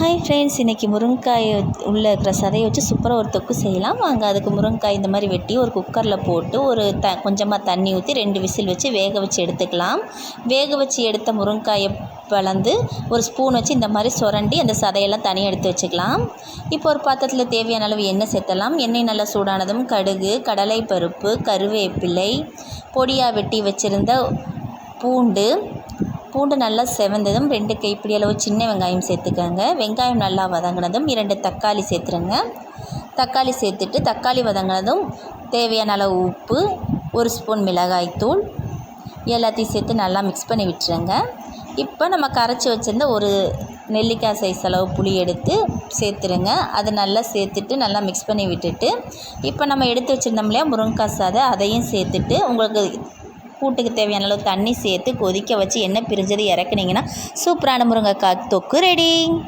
Hi friends இன்றைக்கி முருங்கைக்காய் உள்ள இருக்கிற சதையை வச்சு சூப்பராக ஒரு தொக்கு செய்யலாம். வாங்க அதுக்கு முருங்கைக்காய் இந்த மாதிரி வெட்டி ஒரு குக்கரில் போட்டு ஒரு த கொஞ்சமாக தண்ணி ஊற்றி ரெண்டு விசில் வச்சு வேக வச்சு எடுத்துக்கலாம். வேக வச்சு எடுத்த முருங்கைக்காயை வளர்ந்து ஒரு ஸ்பூன் வச்சு இந்த மாதிரி சுரண்டி அந்த சதையெல்லாம் தனியாக எடுத்து வச்சுக்கலாம். இப்போ ஒரு பாத்திரத்தில் தேவையான அளவு எண்ணெய் சேர்த்தலாம். எண்ணெய் நல்லா சூடானதும் கடுகு கடலை பருப்பு கருவேப்பிலை பொடியாக வெட்டி வச்சுருந்த பூண்டு பூண்டு நல்லா செவந்ததும் ரெண்டு கைப்பிடி அளவு சின்ன வெங்காயம் சேர்த்துக்கோங்க. வெங்காயம் நல்லா வதங்கினதும் இரண்டு தக்காளி சேர்த்துருங்க. தக்காளி சேர்த்துட்டு தக்காளி வதங்கினதும் தேவையான அளவு உப்பு ஒரு ஸ்பூன் மிளகாய்த்தூள் எல்லாத்தையும் சேர்த்து நல்லா மிக்ஸ் பண்ணி விட்டுருங்க. இப்போ நம்ம கரைச்சி வச்சுருந்த ஒரு நெல்லிக்காய் சைஸ் அளவு புளி எடுத்து சேர்த்துருங்க. அதை நல்லா சேர்த்துட்டு நல்லா மிக்ஸ் பண்ணி விட்டுட்டு இப்போ நம்ம எடுத்து வச்சுருந்தோம் இல்லையா முருங்கைக்காய் சாதை அதையும் சேர்த்துட்டு உங்களுக்கு கூட்டுக்கு தேவையான அளவு தண்ணி சேர்த்து கொதிக்க வச்சு என்ன பிரிஞ்சது இறக்குனீங்கன்னா சூப்பரான முருங்கைக்காய் தொக்கு ரெடி.